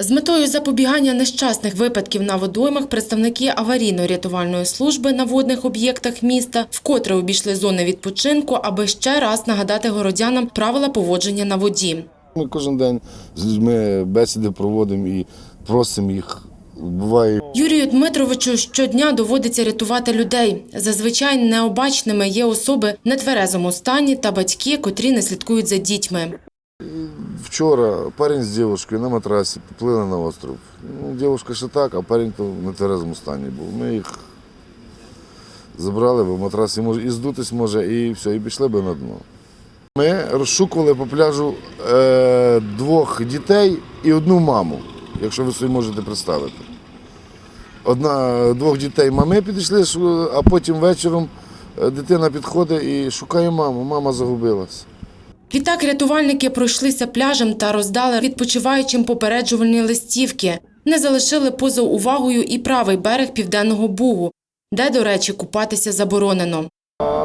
З метою запобігання нещасних випадків на водоймах представники аварійно-рятувальної служби на водних об'єктах міста вкотре обійшли зони відпочинку, аби ще раз нагадати городянам правила поводження на воді. Ми кожен день з людьми бесіди проводимо і просимо їх. Буває Юрію Дмитровичу щодня доводиться рятувати людей. Зазвичай необачними є особи в нетверезому стані та батьки, котрі не слідкують за дітьми. Вчора парень з дівчиною на матрасі поплили на остров. Ну, дівчинка ще так, а парень то в нетверезому стані був. Ми їх забрали, бо матрас і може і здутись може, і все, і пішли би на дно. Ми розшукували по пляжу е, двох дітей і одну маму, якщо ви собі можете представити. Одна, двох дітей мами підійшли, а потім вечором е, дитина підходить і шукає маму. Мама загубилась. Відтак рятувальники пройшлися пляжем та роздали відпочиваючим попереджувальні листівки. Не залишили поза увагою і правий берег Південного Бугу, де, до речі, купатися заборонено.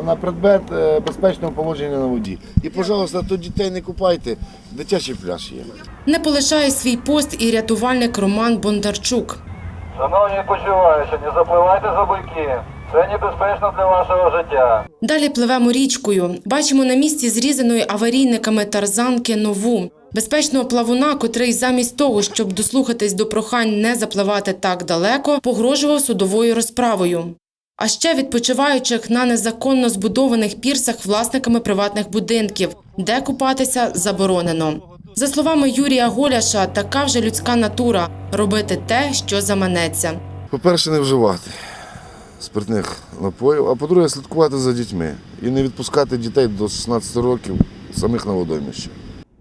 На предмет е, безпечного поводження на воді. І, пожалуйста, тут дітей не купайте, дитячий пляж є. Не полишає свій пост і рятувальник Роман Бондарчук. Шановні відпочиваючі, не запливайте за буйки. Це небезпечно для вашого життя. Далі пливемо річкою. Бачимо на місці зрізаної аварійниками тарзанки нову. Безпечного плавуна, котрий замість того, щоб дослухатись до прохань не запливати так далеко, погрожував судовою розправою. А ще відпочиваючих на незаконно збудованих пірсах власниками приватних будинків, де купатися заборонено. За словами Юрія Голяша, така вже людська натура робити те, що заманеться. По-перше, не вживати спиртних напоїв, а по-друге, слідкувати за дітьми і не відпускати дітей до 16 років самих на водоймище.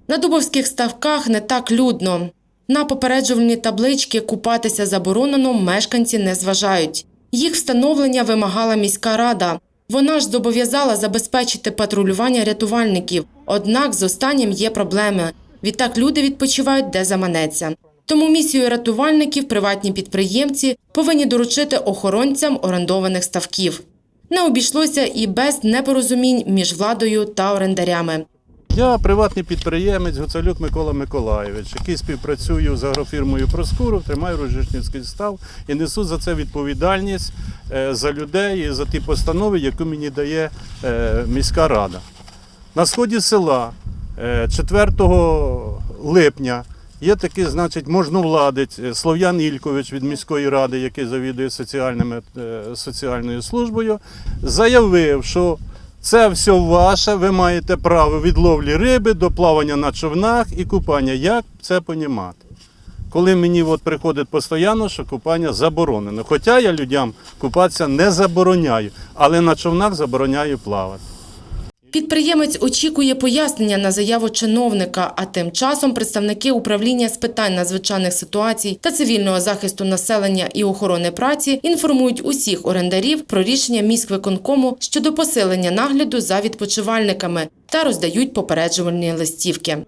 На Дубовських ставках не так людно. На попереджувальні таблички купатися заборонено мешканці не зважають. Їх встановлення вимагала міська рада. Вона ж зобов'язала забезпечити патрулювання рятувальників. Однак з останнім є проблеми. Відтак люди відпочивають де заманеться. Тому місію рятувальників приватні підприємці повинні доручити охоронцям орендованих ставків. Не обійшлося і без непорозумінь між владою та орендарями. Я приватний підприємець Гуцалюк Микола Миколайович, який співпрацюю з агрофірмою Проскуров, тримаю Рожишнівський став і несу за це відповідальність е, за людей і за ті постанови, які мені дає е, міська рада. На сході села е, 4 липня є такий, значить, можновладець е, Слов'ян Ількович від міської ради, який завідує соціальними, е, соціальною службою, заявив, що це все ваше, ви маєте право від ловлі риби до плавання на човнах і купання. Як це понімати? Коли мені от приходить постійно, що купання заборонено. Хоча я людям купатися не забороняю, але на човнах забороняю плавати. Підприємець очікує пояснення на заяву чиновника, а тим часом представники управління з питань надзвичайних ситуацій та цивільного захисту населення і охорони праці інформують усіх орендарів про рішення міськвиконкому щодо посилення нагляду за відпочивальниками та роздають попереджувальні листівки.